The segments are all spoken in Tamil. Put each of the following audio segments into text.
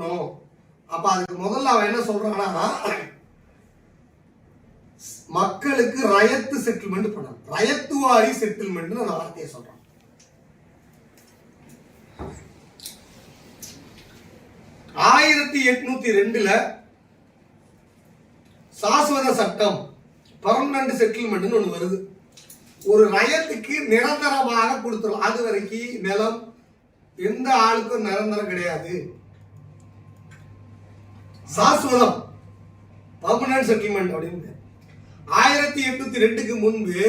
கொடுக்கணும் அப்ப அதுக்கு முதல்ல அவன் என்ன சொல்றான்னா மக்களுக்கு ரயத்து செட்டில்மெண்ட் பண்ணணும். ரயத்துவாரி செட்டில்மெண்ட் அந்த வார்த்தையை சொல்றான். ஆயிரத்தி எட்நூத்தி ரெண்டுல சாஸ்வத சட்டம் பர்மனன்ட் செட்டில்மெண்ட்னு ஒன்று வருது. ஒரு ரயத்துக்கு நிரந்தரமாக கொடுத்துரும். அது வரைக்கும் நிலம் எந்த ஆளுக்கும் நிரந்தரம் கிடையாது. சாஸ்வதம் பர்மனன்ட் செட்டில்மெண்ட் அப்படின்னு. ஆயிரத்தி எட்நூத்தி ரெண்டுக்கு முன்பு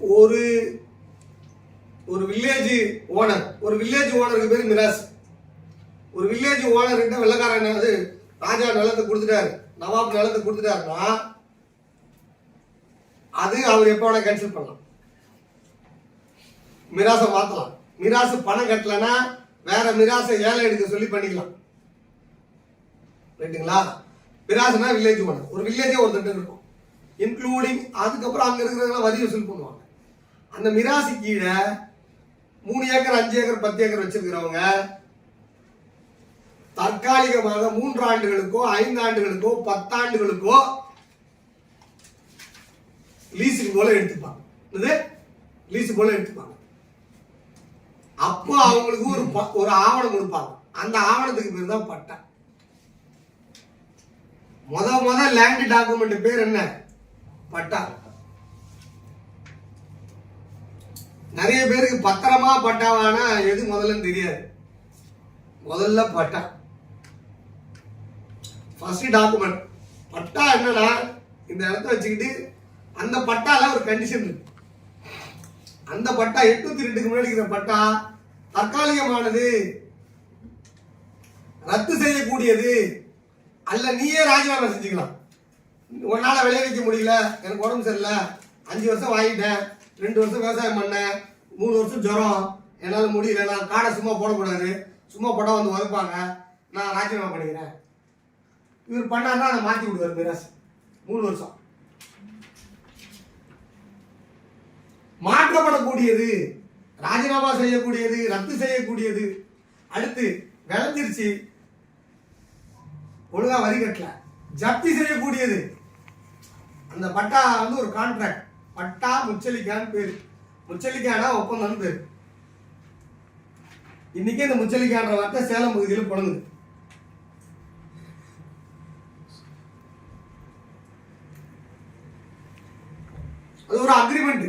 ஒரு ஒரு வில்லேஜ் ஓனர் ஒரு வில்லேஜ் ஓனருக்கு பேர் மிராஸ். ஒரு வில்லேஜ் ஓனர் கிட்ட வெள்ளக்காரன் அது ராஜா நிலத்தை கொடுத்துட்டாரு நவாப் நிலத்தை கொடுத்துட்டாருன்னா அது அவர் எப்போ வேணா கேன்சல் பண்ணலாம். மிராசை மாற்றலாம் மிராசு பணம் கட்டலைன்னா வேற மிராசை ஏழை எடுக்க சொல்லி பண்ணிக்கலாம். ரைட்டுங்களா மிராசுனா வில்லேஜ் ஓனர் ஒரு வில்லேஜே ஒருத்தர் இருக்கும். இன்க்ளூடிங் அதுக்கப்புறம் அங்க இருக்கிறவங்க வரி வசூல் பண்ணுவாங்க. அந்த மிராசு கீழே மூணு ஏக்கர் அஞ்சு ஏக்கர் பத்து ஏக்கர் வச்சிருக்கிறவங்க தற்காலிகமாக மூன்று ஆண்டுகளுக்கோ ஐந்து ஆண்டுகளுக்கோ பத்தாண்டுகளுக்கோ லீஸுக்கு போல எடுத்துப்பாங்க. இது லீஸு போல எடுத்துப்பாங்க. அப்போ அவங்களுக்கு ஒரு ஒரு ஆவணம் கொடுப்பாங்க. அந்த ஆவணத்துக்கு பேர் தான் பட்டா. முத முத லேண்ட் டாக்குமெண்ட் பேர் என்ன? பட்டா. நிறைய பேருக்கு பத்திரமா பட்டாவானா எது முதல்லன்னு தெரியாது. முதல்ல பட்டா. ஃபர்ஸ்ட் டாக்குமெண்ட் பட்டா என்னன்னா இந்த இடத்த வச்சுக்கிட்டு அந்த பட்டால ஒரு கண்டிஷன் இருக்கு. அந்த பட்டா எட்நூத்தி ரெண்டுக்கு முன்னாடி இருக்கிற பட்டா தற்காலிகமானது. ரத்து செய்யக்கூடியது. அல்ல நீயே ராஜினாமா செஞ்சுக்கலாம். உன்னால விளைவிக்க முடியல. எனக்கு உடம்பு சரியில்லை. அஞ்சு வருஷம் வாங்கிட்டேன். ரெண்டு வருஷம் விவசாயம் பண்ணேன். மூணு வருஷம் ஜுரம். என்னால் முடியல. நான் காடை சும்மா போடக்கூடாது. சும்மா போட்டால் வந்து வறுப்பாங்க. நான் ராஜினாமா பண்ணிக்கிறேன். இவர் பண்ணாருன்னா அதை மாற்றி விடுவார் மிராஸ் மூணு வருஷம். மாற்றப்படக்கூடியது. ராஜினாமா செய்யக்கூடியது ரத்து செய்யக்கூடியது. அடுத்து விளைஞ்சிருச்சு ஒழுங்கா வரி கட்டல. ஜப்தி செய்யக்கூடியது. அந்த பட்டா வந்து ஒரு கான்ட்ராக்ட் பட்டா முச்சலிக்கான்னு பேரு. முச்சலிக்கானா ஒப்பந்தம் பேர். இன்னைக்கு இந்த முச்சலிக்கான்ற வார்த்தை சேலம் பகுதியில் புழங்குது அது ஒரு அக்ரிமெண்ட்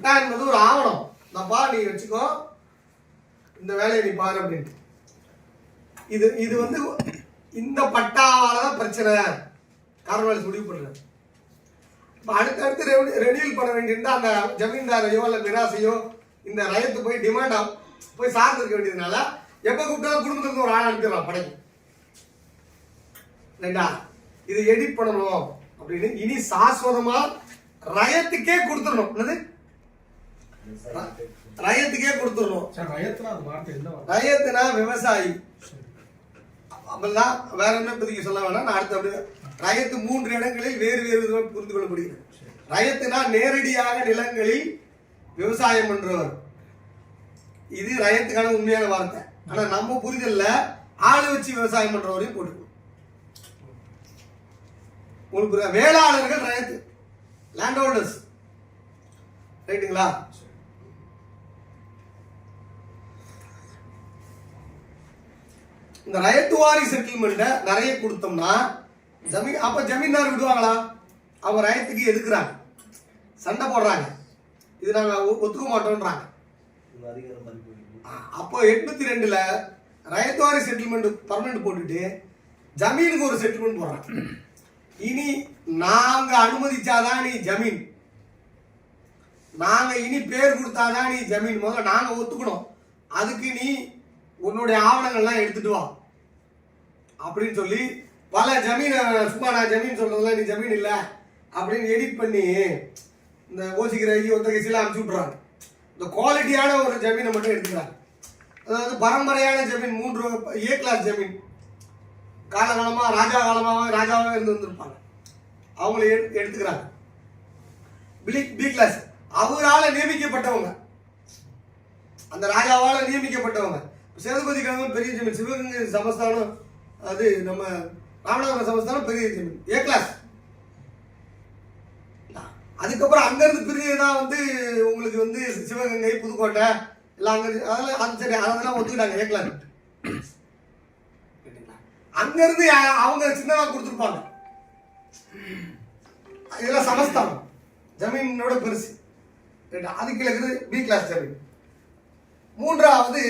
பட்டா என்பது ஒரு ஆவணம். இந்தப்பா நீ வச்சுக்கோ. இந்த வேலையை நீ பாரு அப்படின்ட்டு. இது இது வந்து இந்த பட்டாவால தான் பிரச்சனை. காரணம் முடிவு பண்ணுறேன் இப்போ அடுத்தடுத்து ரெனியூல் பண்ண வேண்டியிருந்தா அந்த ஜமீன்தாரையோ இல்லை மிராசையோ இந்த ரயத்து போய் டிமாண்ட் போய் சார்ந்து இருக்க வேண்டியதுனால எப்போ கூப்பிட்டாலும் குடும்பத்துக்கு ஒரு ஆள் அனுப்பிடலாம் படைக்கு. ரெண்டா இது எடிட் பண்ணணும் அப்படின்னு இனி சாஸ்வதமாக ரயத்துக்கே கொடுத்துடணும். என்னது? ரயத்துக்கே வார்த்தை ரயத்துனா விவசாயி. அப்படிதான் வேற என்ன இப்போதைக்கு சொல்ல வேணாம். நான் அடுத்து அப்படியே ரயத்து மூன்று இடங்களில் வேறு வேறு விதமாக புரிந்து கொள்ள முடியும் ரயத்துனா நேரடியாக நிலங்களில் விவசாயம் பண்றவர். இது ரயத்துக்கான உண்மையான வார்த்தை. ஆனா நம்ம புரிதல்ல ஆளு வச்சு விவசாயம் பண்றவரையும் போட்டுக்கணும். உங்களுக்கு? வேளாளர்கள் ரயத்து. லேண்ட் ஹோல்டர்ஸ் ரைட்டுங்களா இந்த ரயத்துவாரி செட்டில்மெண்ட்டை நிறைய கொடுத்தோம்னா ஜமீன் அப்ப ஜமீன்தார் விடுவாங்களா? அவங்க ரயத்துக்கு எதுக்குறாங்க? சண்டை போடுறாங்க. இது நாங்க ஒ- ஒத்துக்க மாட்டோம்ன்றாங்க அப்போ எட்நூத்தி ரெண்டுல ரயத்துவாரி செட்டில்மெண்ட் பர்மனெண்ட் போட்டுட்டு ஜமீனுக்கு ஒரு செட்டில்மெண்ட் போடுறாங்க. இனி நாங்க அனுமதிச்சாதான் நீ ஜமீன். நாங்க இனி பேர் கொடுத்தாதான் நீ ஜமீன். முதல்ல நாங்க ஒத்துக்கணும். அதுக்கு நீ உன்னுடைய ஆவணங்கள்லாம் எடுத்துட்டு வா. அப்படின்னு சொல்லி பல ஜமீன் சும்மா நான் ஜமீன் சொல்றதுல நீ ஜமீன் இல்ல அப்படின்னு எடிட் பண்ணி இந்த ஓசிக்கிற ஒத்த கேசில அனுப்பிச்சி விட்றாங்க இந்த குவாலிட்டியான ஒரு ஜமீனை மட்டும் எடுத்துக்கிறாங்க. அதாவது பரம்பரையான ஜமீன் மூன்று ஏ கிளாஸ் ஜமீன். காலகாலமா ராஜா காலமாக ராஜாவாக இருந்து வந்திருப்பாங்க. அவங்கள எடு- எடுத்துக்கிறாங்க. பி பி கிளாஸ் அவரால் நியமிக்கப்பட்டவங்க. அந்த ராஜாவால் நியமிக்கப்பட்டவங்க. சேதுபதி கிழமை பெரிய ஜமீன் சிவகங்கை சமஸ்தானம் அது நம்ம ராமநாதபுரம் சமஸ்தானம் பெரிய ஜமீன் ஏ கிளாஸ். அதுக்கப்புறம் அங்கேருந்து பிரிஞ்சு தான் வந்து உங்களுக்கு வந்து சிவகங்கை புதுக்கோட்டை எல்லாம் அங்கே அதெல்லாம் அது சரி அதெல்லாம் ஒத்துக்கிட்டாங்க ஏ கிளாஸ். அங்கேருந்து அவங்க சின்னதாக கொடுத்துருப்பாங்க. இதெல்லாம் சமஸ்தானம். ஜமீனோட பெருசு. அதுக்கு அது இருக்குது பி கிளாஸ் ஜமீன். மூன்றாவது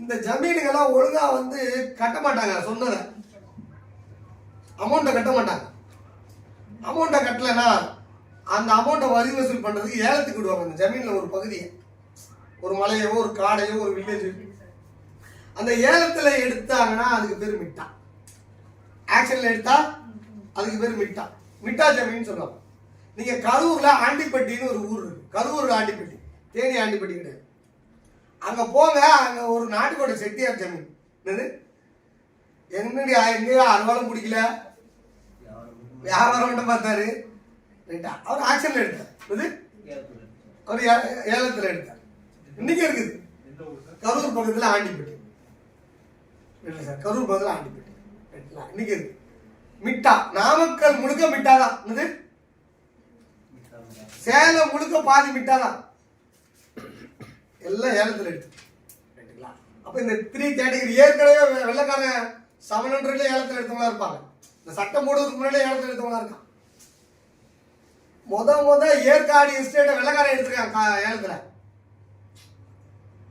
இந்த ஜமீனுக்கெல்லாம் ஒழுங்கா வந்து கட்ட மாட்டாங்க சொன்னதை அமௌண்ட்டை கட்ட மாட்டாங்க. அமௌண்ட்டை கட்டலைன்னா அந்த அமௌண்ட்டை வரி வசூல் பண்ணுறதுக்கு ஏலத்துக்கு விடுவாங்க. அந்த ஜமீனில் ஒரு பகுதியை ஒரு மலையோ ஒரு காடையோ ஒரு வில்லேஜ் அந்த ஏலத்தில் எடுத்தாங்கன்னா அதுக்கு பேர் மிட்டா. ஆக்ஷனில் எடுத்தா அதுக்கு பேர் மிட்டா. மிட்டா ஜமீன் சொல்லுவாங்க நீங்கள் கரூரில் ஆண்டிப்பட்டின்னு ஒரு ஊர் இருக்கு. கரூர் ஆண்டிப்பட்டி. தேனி ஆண்டிப்பட்டி கிடையாது. அங்கே போங்க அங்கே ஒரு நாட்டுக்கோட்டை செட்டியார் ஜமீன் என்னது? என்னடி எங்க அறுவாலும் பிடிக்கல? வியாபாரம் மட்டும் பார்த்தாரு? ரைட்டா அவர் ஆக்ஷன்ல எடுத்தார். இது அவர் ஏ- ஏலத்துல எடுத்தார். இன்னைக்கு இருக்குது. கரூர் பக்கத்துல ஆண்டிப்பட்டு. இல்லை சார் கரூர் பக்கத்துல ஆண்டிப்பட்டு. இன்னைக்கு இருக்கு. மிட்டா நாமக்கல் முழுக்க மிட்டா தான் என்னது? சேலம் முழுக்க பாதி மிட்டா தான் எல்லாம் ஏலத்தில் எடுத்து. ரைட்டுங்களா இந்த த்ரீ கேட்டகரி ஏற்கனவே வெள்ளக்காரன் வெள்ளைக்காரன் செவன் ஹண்ட்ரட்ல ஏலத்தில் எடுத்தவங்களா இருப்பாங்க. இந்த சட்டம் போடுறதுக்கு முன்னாடி ஏலத்தில் எடுத்தவங்களா இருக்கான். முத முத ஏற்காடு எஸ்டேட்டை வெள்ளைக்காரன் எடுத்துருக்கான் கா-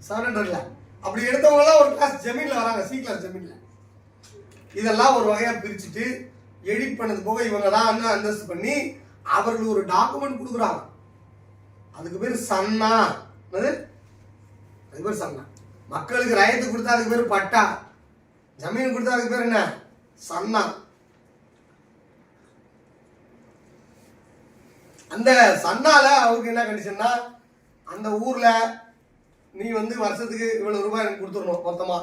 செவன் ஹண்ட்ரட்ல அப்படி எடுத்தவங்கலாம் ஒரு கிளாஸ் ஜமீனில் வராங்க சி கிளாஸ் ஜமீனில். இதெல்லாம் ஒரு வகையாக பிரிச்சுட்டு எடிட் பண்ணது போக இவங்க தான் வந்து அந்தஸ்து பண்ணி அவர்கள் ஒரு டாக்குமெண்ட் கொடுக்குறாங்க. அதுக்கு பேர் சன்னா. என்னது? அதுக்கு பேர் சன்னா. மக்களுக்கு ரயத்து கொடுத்தா அதுக்கு பேர் பட்டா. ஜமீன் கொடுத்தா அதுக்கு பேர் என்ன? சன்னா. அந்த சன்னால அவருக்கு என்ன கண்டிஷன்னா அந்த ஊர்ல நீ வந்து வருஷத்துக்கு இவ்வளவு ரூபாய் எனக்கு கொடுத்துடணும் மொத்தமா.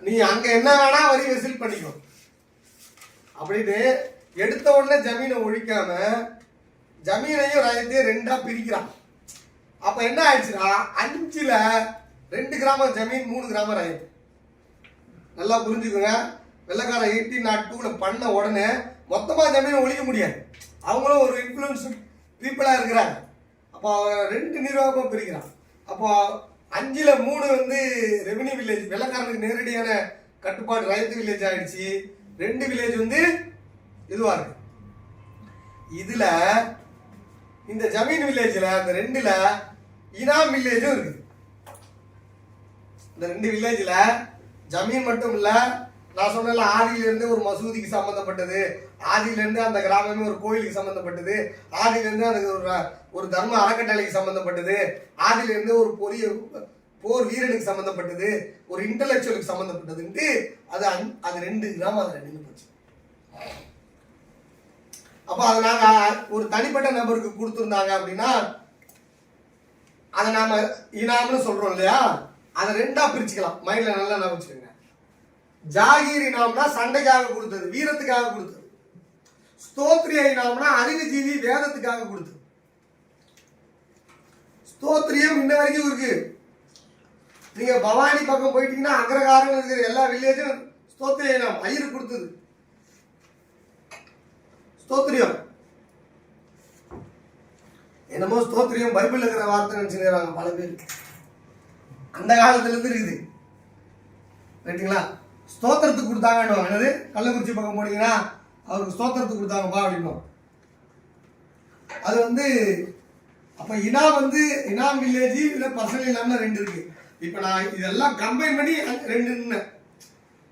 நீ அங்க என்ன வேணா வரி வசூல் பண்ணிக்கோ. அப்படின்னு எடுத்த உடனே ஜமீனை ஒழிக்காம ஜமீனையும் ரயத்தையும் ரெண்டா பிரிக்கிறான். அப்ப என்ன ஆயிடுச்சுன்னா அஞ்சுல ரெண்டு கிராமம் ஜமீன் மூணு கிராமம் ரயம் நல்லா புரிஞ்சுக்கோங்க. வெள்ளக்காரன் எயிட்டீன் நாட் டூல பண்ண உடனே மொத்தமா ஜமீனை ஒழிக்க முடியாது. அவங்களும் ஒரு இன்ஃப்ளூயன்ஸ் பீப்புளா இருக்கிறாங்க. அப்போ ரெண்டு நிர்வாகமும் பிரிக்கிறான். அப்போ அஞ்சுல மூணு வந்து ரெவன்யூ வில்லேஜ் வெள்ளக்காரனுக்கு நேரடியான கட்டுப்பாடு ரயத்து வில்லேஜ் ஆயிடுச்சு. ரெண்டு வில்லேஜ் வந்து இதுவா இருக்கு. இதுல இந்த ஜமீன் வில்லேஜில் அந்த ரெண்டில் இனாம் வில்லேஜும் இருக்குது. இந்த ரெண்டு வில்லேஜில் ஜமீன் மட்டும் இல்லை நான் சொன்னல ஆதியிலேருந்து ஒரு மசூதிக்கு சம்மந்தப்பட்டது ஆதியிலேருந்து அந்த கிராமமே ஒரு கோயிலுக்கு சம்மந்தப்பட்டது ஆதியிலேருந்து அந்த அது ஒரு ஒரு தர்ம அறக்கட்டளைக்கு சம்மந்தப்பட்டது ஆதியிலேருந்து ஒரு பொரிய போர் வீரனுக்கு சம்மந்தப்பட்டது ஒரு இன்டலெக்சுவலுக்கு சம்மந்தப்பட்டதுன்ட்டு அது அந் அது ரெண்டு கிராமம் அதில் நின்று போச்சு. அப்போ அதை நாங்கள் ஒரு தனிப்பட்ட நபருக்கு கொடுத்துருந்தாங்க அப்படின்னா அதை நாம இனாம்னு சொல்றோம் இல்லையா? அதை ரெண்டா பிரிச்சுக்கலாம். மைண்ட்ல நல்லா ஞாபகம் வச்சுக்கோங்க. ஜாகீர் இனாம்னா சண்டைக்காக கொடுத்தது வீரத்துக்காக கொடுத்தது. ஸ்தோத்ரிய இனாம்னா அறிவுஜீவி வேதத்துக்காக கொடுத்தது. ஸ்தோத்ரியம் இன்ன வரைக்கும் இருக்கு. நீங்க பவானி பக்கம் போயிட்டீங்கன்னா அக்ரகாரம் இருக்கிற எல்லா வில்லேஜும் ஸ்தோத்ரிய இனாம் ஐயர் கொடுத்தது. ஸ்தோத்ரியம். என்னமோ ஸ்தோத்திரியம் பைபிள் இருக்கிற வார்த்தை நினைச்சுக்கிறாங்க பல பேர். அந்த காலத்துலேருந்து இருக்குது. ரைட்டுங்களா ஸ்தோத்திரத்துக்கு கொடுத்தாங்கன்னு என்னது? கள்ளக்குறிச்சி பக்கம் போனீங்கன்னா அவருக்கு ஸ்தோத்திரத்துக்கு கொடுத்தாங்கப்பா அப்படின்னோம். அது வந்து அப்போ இனா வந்து இனாம் வில்லேஜ் இல்லை பர்சனல் இல்லாமல் ரெண்டு இருக்கு. இப்போ நான் இதெல்லாம் கம்பைன் பண்ணி ரெண்டு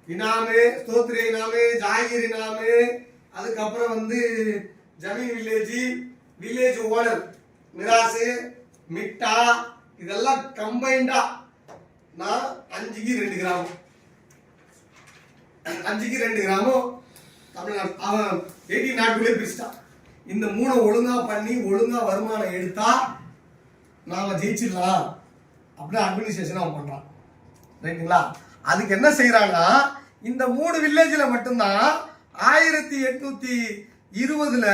இனாமு ஸ்தோத்ரி இனாமு ஜாகிர் இனாமு அதுக்கப்புறம் வந்து ஜமீன் வில்லேஜ் வில்லேஜ் ஓனர். மிராசு மிட்டா இதெல்லாம் கம்பைண்டா நான் அஞ்சுக்கு ரெண்டு கிராமம். அஞ்சுக்கு ரெண்டு கிராமம் தமிழ்நாடு அவன் எயிட்டீன் நாட்டுக்குள்ளே பிரிச்சிட்டான். இந்த மூணை ஒழுங்கா பண்ணி ஒழுங்கா வருமானம் எடுத்தா நாம ஜெயிச்சிடலாம் அப்படின்னு அட்மினிஸ்ட்ரேஷன் அவன் பண்றான். ரைட்டுங்களா அதுக்கு என்ன செய்யறான்னா இந்த மூணு வில்லேஜில் மட்டும்தான் ஆயிரத்தி எட்நூத்தி இருபதுல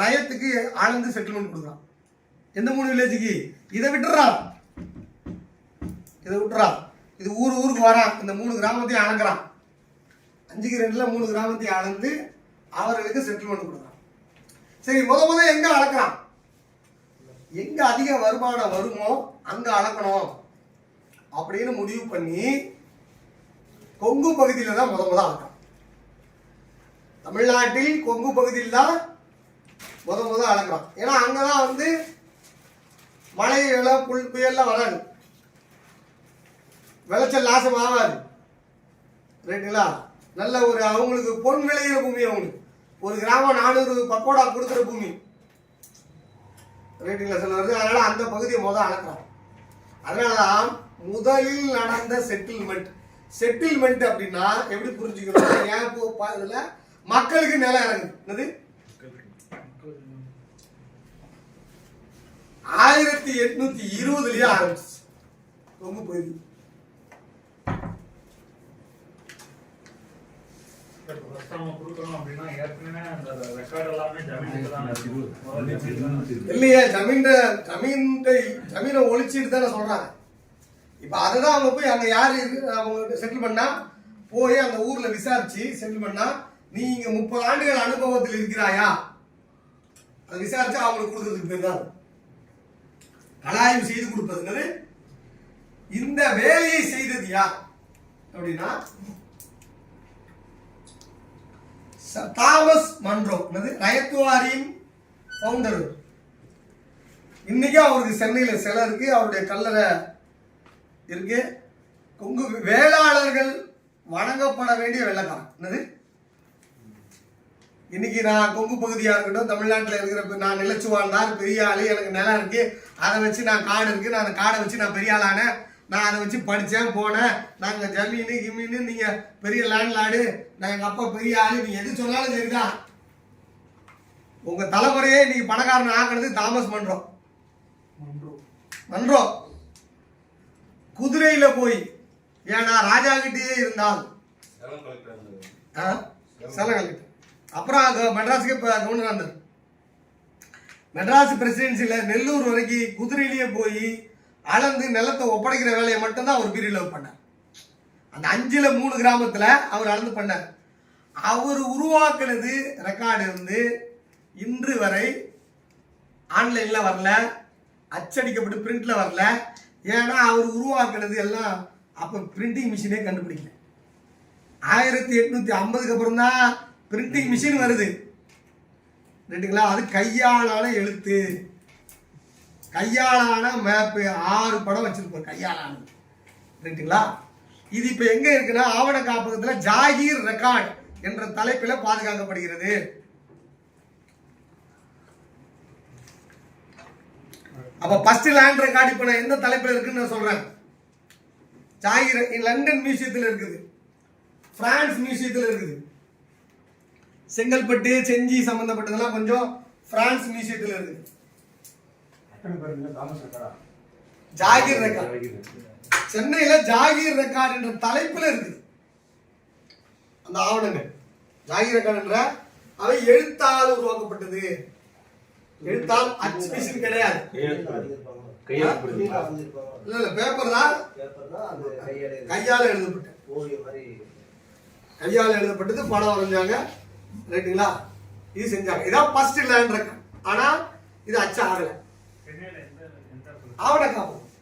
ரயத்துக்கு ஆனந்து செட்டில்மெண்ட் கொடுக்குறான். எந்த மூணு வில்லேஜுக்கு இதை விட்டுறான் இதை விட்டுறா. இது ஊர் ஊருக்கு வரான். இந்த மூணு கிராமத்தையும் அளக்குறான். அஞ்சுக்கு ரெண்டில் மூணு கிராமத்தையும் அளந்து அவர்களுக்கு செட்டில்மெண்ட் கொடுக்குறான். சரி முத முத எங்க அளக்குறான்? எங்க அதிக வருமானம் வருமோ அங்க அளக்கணும். அப்படின்னு முடிவு பண்ணி கொங்கு பகுதியில் தான் முத முத அளக்கிறான். தமிழ்நாட்டில் கொங்கு பகுதியில் தான் முத முத அளக்குறான் ஏன்னா அங்கதான் வந்து மழை புல் புயல்லாம் வராது. விளைச்சல் நாசம் ஆகாது. ரைட்டுங்களா? நல்ல ஒரு அவங்களுக்கு பொன் விளையிற பூமி அவங்களுக்கு. ஒரு கிராமம் நானூறு பக்கோடா கொடுக்குற பூமி. ரைட்டுங்களா சொல்ல வருது அதனால அந்த பகுதியை முதல் அளக்குறான் அதனால தான் முதலில் நடந்த செட்டில்மெண்ட் செட்டில்மெண்ட் அப்படின்னா எப்படி புரிஞ்சுக்கணும்? ஏன் இப்போ மக்களுக்கு நிலம் இறங்குது. என்னது? ஆயிரத்தி எட்நூத்தி இருபதுலயே ஆரம்பிச்சு. ரொம்ப இருக்கு. இல்லையே ஜமீன் ஜமீன் ஜமீனை ஒழிச்சிட்டு தானே சொல்றாங்க. இப்ப அதுதான் அவங்க போய் அங்க யாரு அவங்க செட்டில் பண்ணா போய் அந்த ஊர்ல விசாரிச்சு செட்டில் பண்ணா நீ இங்க முப்பது ஆண்டுகள் அனுபவத்தில் இருக்கிறாயா? அதை விசாரிச்சு அவங்களுக்கு கொடுக்கறதுக்கு பேர் தான் கலாயம் செய்து கொடுப்பதுங்கிறது இந்த வேலையை செய்தது யார்? அப்படின்னா ச- தாமஸ் மன்றோ என்னது? ரயத்துவாரின் ஃபவுண்டர் இன்னைக்கு அவருக்கு சென்னையில் சிலை இருக்கு அவருடைய கல்லறை இருக்கு. கொங்கு வேளாளர்கள் வணங்கப்பட வேண்டிய வெள்ளக்காரன். என்னது? இன்னைக்கு நான் கொங்கு பகுதியா இருக்கட்டும் தமிழ்நாட்டில் இருக்கிற நான் நிலச்சு வாழ்ந்தார் பெரிய ஆளு எனக்கு நிலம் இருக்கு. அதை வச்சு நான் காடு இருக்கு. நான் அந்த காடை வச்சு நான் பெரிய ஆளானேன் நான் அதை வச்சு படித்தேன் போனேன். நாங்கள் ஜமீனு கிமீனு நீங்கள் பெரிய லேண்ட்லாடு நான் எங்கள் அப்பா பெரிய ஆளு. நீ எது சொன்னாலும் சரிதான். உங்க தலைமுறையே நீ பணக்காரன் ஆகிறது தாமஸ் மன்றோம் மன்றோம் குதிரையில போய். ஏன்னா ராஜா கிட்டேயே இருந்தால். ஆ? செலவு கலெக்டர். அப்புறம் அங்கே மெட்ராஸுக்கு இப்போ கவர்னர் வந்தார் மெட்ராஸ் பிரசிடென்சியில் நெல்லூர் வரைக்கும் குதிரையிலேயே போய் அளந்து நிலத்தை ஒப்படைக்கிற வேலையை மட்டும்தான் அவர் பீரியடில் பண்ணார். அந்த அஞ்சில் மூணு கிராமத்தில் அவர் அளந்து பண்ணார். அவர் உருவாக்குனது ரெக்கார்டு வந்து இன்று வரை ஆன்லைனில் வரல அச்சடிக்கப்பட்டு பிரிண்டில் வரல. ஏன்னா அவர் உருவாக்குனது எல்லாம் அப்போ பிரிண்டிங் மிஷினே கண்டுபிடிக்கல. ஆயிரத்தி எட்நூற்றி ஐம்பதுக்கு அப்புறம் தான் பிரிண்டிங் மிஷின் வருது. ரைட்டுங்களா அது கையாலான எழுத்து. கையாலான மேப்பு ஆறு படம் வச்சிருப்போம். கையாலானது. ரைட்டுங்களா இது இப்போ எங்கே இருக்குன்னா ஆவண காப்பகத்தில் ஜாகீர் ரெக்கார்ட் என்ற தலைப்பில் பாதுகாக்கப்படுகிறது. அப்ப ஃபர்ஸ்ட் லேண்ட் ரெக்கார்டு இப்போ நான் எந்த தலைப்பில் இருக்குன்னு நான் சொல்றேன். ஜாகீர் லண்டன் மியூசியத்தில் இருக்குது. பிரான்ஸ் மியூசியத்தில் இருக்குது. செங்கல்பட்டு செஞ்சி சம்பந்தப்பட்டதெல்லாம் கொஞ்சம் பிரான்ஸ் மியூசியத்தில் இருக்குது ஜாகீர் ரெக்கார்ட். சென்னையில ஜாகீர் ரெக்கார்ட் என்ற தலைப்புல இருக்குது அந்த ஆவணங்கள். ஜாகீர் ரெக்கார்ட் என்ற அவை எழுத்தால் உருவாக்கப்பட்டது. எழுத்தால் அச்சு மிஷின் கிடையாது இல்ல இல்ல பேப்பர் தான். கையால எழுதப்பட்டது கையால எழுதப்பட்டது படம் வரைஞ்சாங்க. ரைட்டுங்களா இது செஞ்சாங்க. இதான் ஃபர்ஸ்ட் லேண்ட் இருக்கு. ஆனா இது அச்சா ஆகல. சென்னையில எந்த ஆவண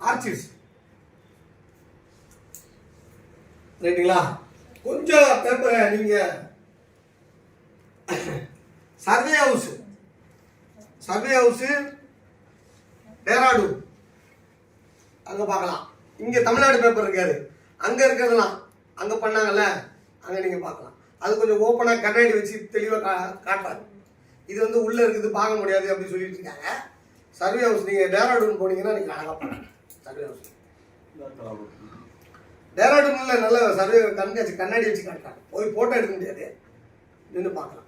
ஆர்ச்சிவ்ஸ் ரைட்டுங்களா கொஞ்சம் பேப்பரை நீங்க survey house survey house Dehradun அங்க பார்க்கலாம். இங்க தமிழ்நாடு பேப்பர் இருக்காது. அங்க இருக்கிறதுலாம் அங்க பண்ணாங்கல்ல? அங்க நீங்க பார்க்கலாம். அது கொஞ்சம் ஓப்பனாக கண்ணாடி வச்சு தெளிவாக கா காட்டுறாங்க இது வந்து உள்ளே இருக்குது பார்க்க முடியாது அப்படின்னு சொல்லிட்டு இருக்காங்க. சர்வே ஹவுஸ் நீங்கள் டேராடூன் போனீங்கன்னா நீங்கள் அழகாக பண்ணலாம் சர்வே ஹவுஸ் டேராடூனில் நல்ல சர்வே கண்காட்சி கண்ணாடி வச்சு காட்டுறாங்க. போய் ஃபோட்டோ எடுக்க முடியாது. நின்று பார்க்கலாம்.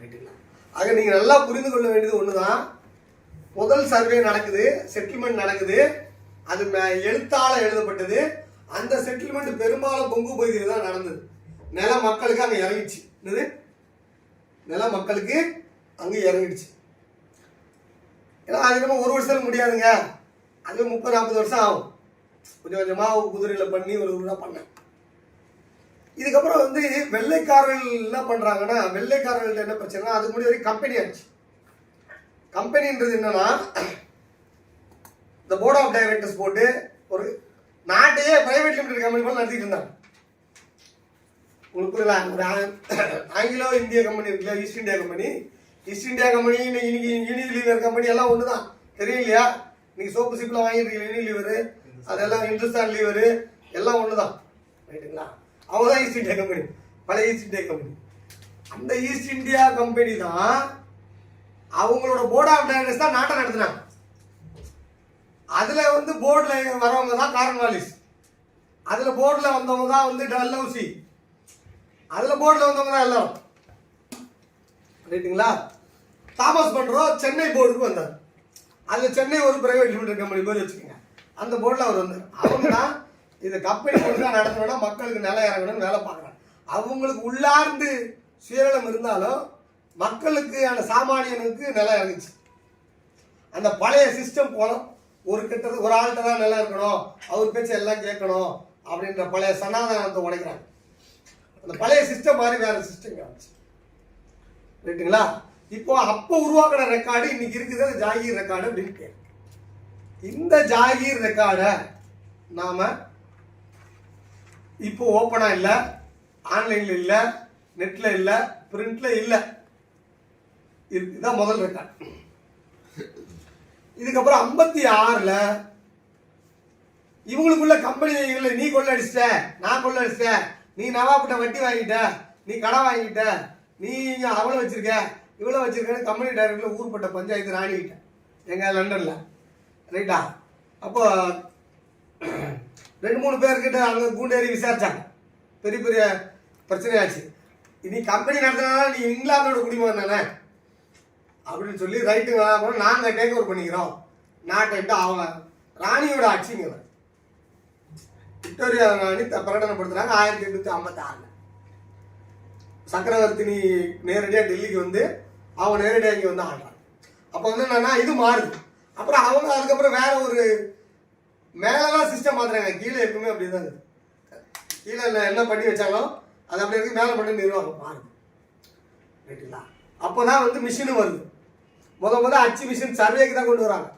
ரைட்டுங்களா ஆக நீங்கள் நல்லா புரிந்து கொள்ள வேண்டியது ஒன்று தான் முதல் சர்வே நடக்குது செட்டில்மெண்ட் நடக்குது. அது எழுத்தால் எழுதப்பட்டது. அந்த செட்டில்மெண்ட் பெரும்பாலும் பொங்கு பகுதியில் தான் நடந்தது. நில மக்களுக்கு அங்கே இறங்கிடுச்சு. என்னது? நில மக்களுக்கு அங்கே இறங்கிடுச்சு. ஏன்னா அது நம்ம ஒரு வருஷத்துல முடியாதுங்க. அது முப்பது நாற்பது வருஷம் ஆகும். கொஞ்சம் கொஞ்சமாக குதிரையில் பண்ணி ஒரு ஊராக பண்ணேன். இதுக்கப்புறம் வந்து வெள்ளைக்காரர்கள் என்ன பண்ணுறாங்கன்னா வெள்ளைக்காரர்கள்ட்ட என்ன பிரச்சனைனா அதுக்கு முன்னாடி வரைக்கும் கம்பெனி ஆச்சு. கம்பெனின்றது என்னன்னா இந்த போர்ட் ஆஃப் டைரக்டர்ஸ் போட்டு ஒரு நாட்டையே பிரைவேட் லிமிடெட் கம்பெனி போல நடத்திட்டு இருந்தாங்க. உங்களுக்கு ஒரு ஆங்கிலோ இந்திய கம்பெனி இருக்குல்ல East India Company East India Company இன்னைக்கு யூனிலீவர் கம்பெனி எல்லாம் ஒன்று தான் தெரியும் இல்லையா இன்னைக்கு சோப்பு சிப்பில் வாங்கியிருக்கீங்க யூனிலீவர் அதெல்லாம் இந்துஸ்தான் லீவர் எல்லாம் ஒன்று தான் ரைட்டுங்களா? அவங்க தான் ஈஸ்ட் இந்தியா கம்பெனி பழைய ஈஸ்ட் இந்தியா கம்பெனி அந்த ஈஸ்ட் இந்தியா கம்பெனி தான் அவங்களோட போர்ட் ஆஃப் டைரக்டர்ஸ் தான் நாட்டை நடத்தினாங்க. அதில் வந்து போர்டில் வரவங்க தான் காரன்வாலிஸ். அதில் போர்டில் வந்தவங்க தான் வந்து டல்ஹவுசி அதுல போர்டில் வந்தவங்க தான் எல்லாரும். ரைட்டுங்களா தாமஸ் பண்றோம் சென்னை போர்டுக்கு வந்தார். அதுல சென்னை ஒரு பிரைவேட் லிமிடெட் கம்பெனி பேர் வச்சுக்கோங்க. அந்த போர்டில் அவர் வந்தார். அவங்க தான் இந்த கம்பெனி ஒழுங்காக நடத்தணும்னா மக்களுக்கு நில இறங்கணும்னு வேலை பார்க்குறாங்க. அவங்களுக்கு உள்ளார்ந்து சுயநலம் இருந்தாலும் மக்களுக்கு அந்த சாமானியனுக்கு நிலம் இறங்குச்சு. அந்த பழைய சிஸ்டம் போல ஒரு கிட்ட ஒரு ஆள்கிட்ட தான் நிலம் இருக்கணும். அவர் பேச்சு எல்லாம் கேட்கணும் அப்படின்ற பழைய சனாதனத்தை உடைக்கிறாங்க. அந்த பழைய சிஸ்டம் மாதிரி வேற சிஸ்டம் காமிச்சு. ரைட்டுங்களா இப்போ அப்போ உருவாக்கின ரெக்கார்டு இன்னைக்கு இருக்குது அது ஜாகீர் ரெக்கார்டு அப்படின்னு பேர் இந்த ஜாகீர் ரெக்கார்டை நாம இப்போ ஓப்பனா இல்லை ஆன்லைன்ல இல்லை நெட்ல இல்லை பிரிண்ட்ல இல்லை. இதுதான் முதல் ரெக்கார்ட் இதுக்கப்புறம் ஐம்பத்தி ஆறில் இவங்களுக்குள்ள கம்பெனிகளை நீ கொள்ளடிச்சிட்ட நான் கொள்ளடிச்சிட்டேன் நீ நவாப்பிட்ட வட்டி வாங்கிட்ட நீ கடன் வாங்கிட்ட நீ அவ்வளோ அவளை வச்சிருக்க இவ்வளோ வச்சிருக்கேன்னு கம்பெனி டைரக்டர்ல ஊர்பட்ட பஞ்சாயத்து ராணிக்கிட்ட எங்கள் லண்டனில். ரைட்டா? அப்போ ரெண்டு மூணு பேர்கிட்ட அங்கே கூண்டேறி விசாரிச்சாங்க. பெரிய பெரிய பிரச்சனையாச்சு. நீ கம்பெனி நடத்தினா நீ இங்கிலாந்தோட குடிமகன் தானே? அப்படின்னு சொல்லி ரைட்டுங்க அப்புறம் நாங்கள் டேக் ஓவர் பண்ணிக்கிறோம். நாட்டை விட்டு அவங்க ராணியோட ஆட்சிங்கிறேன் விக்டோரியா ராணி பிரகடனப்படுத்துறாங்க ஆயிரத்தி எட்நூத்தி ஐம்பத்தி ஆறுல சக்கரவர்த்தினி நேரடியாக டெல்லிக்கு வந்து அவங்க நேரடியாக இங்கே வந்து ஆடுறாங்க அப்போ வந்து என்னன்னா இது மாறுது. அப்புறம் அவங்க அதுக்கப்புறம் வேற ஒரு மேலதான் சிஸ்டம் மாத்துறாங்க. கீழே எப்பவுமே அப்படி தான் இருக்குது கீழே என்ன- என்ன பண்ணி வச்சாலும் அது அப்படி இருக்கு. மேலே பண்ணி நிர்வாகம் மாறுது. ரைட்டுங்களா அப்போதான் வந்து மிஷினும் வருது. முத முத அச்சு மிஷின் சர்வேக்கு தான் கொண்டு வராங்க.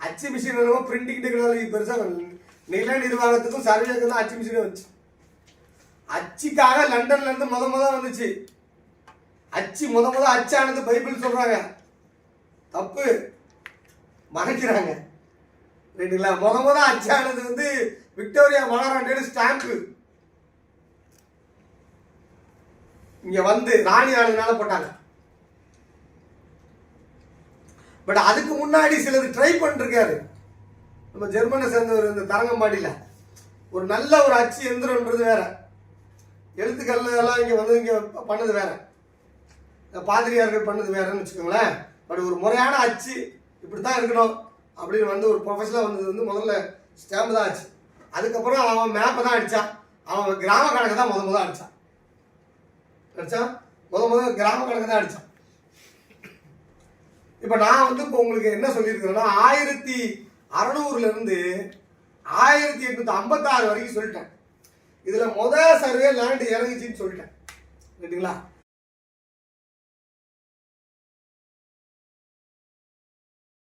அச்சு மிஷின் என்னமோ பிரிண்டிங் டெக்னாலஜி பெருசாக நில நிர்வாகத்துக்கும் சர்வேக்கு தான் அச்சு மிஷினே வந்துச்சு. அச்சுக்காக லண்டன்ல இருந்து முத முத வந்துச்சு. அச்சு முத முத அச்சானது பைபிள் சொல்றாங்க. தப்பு. மறைக்கிறாங்க. ரைட்டுங்களா முத முத அச்சானது வந்து விக்டோரியா மகாராணியோட ஸ்டாம்பு இங்க வந்து ராணி ஆனதுனால போட்டாங்க. பட் அதுக்கு முன்னாடி சிலது ட்ரை பண்ணிருக்காரு. நம்ம ஜெர்மனை சேர்ந்தவர் இந்த தரங்கம்பாடியில். ஒரு நல்ல ஒரு அச்சு எந்திரம்ன்றது வேற. எழுத்துக்கள் எல்லாம் இங்கே வந்து இங்கே பண்ணது வேற. இந்த பாதிரியார்கள் பண்ணது வேறன்னு வச்சுக்கோங்களேன். பட் ஒரு முறையான அச்சு இப்படி தான் இருக்கணும் அப்படின்னு வந்து ஒரு ப்ரொஃபஷனலாக வந்தது வந்து முதல்ல ஸ்டாம்பு தான் ஆச்சு. அதுக்கப்புறம் அவன் மேப்பை தான் அடித்தான் அவன் கிராம கணக்கு தான் முத முதல் அடித்தான் அடித்தான் முத முதல் கிராம கணக்கு தான் அடித்தான் இப்போ நான் வந்து இப்போ உங்களுக்கு என்ன சொல்லியிருக்கிறேன்னா ஆயிரத்தி அறநூறுலேருந்து ஆயிரத்தி எட்நூற்றி ஐம்பத்தாறு வரைக்கும் சொல்லிட்டேன். இதில் முத சர்வே லேண்டு இறங்குச்சின்னு சொல்லிட்டேன். ரைட்டுங்களா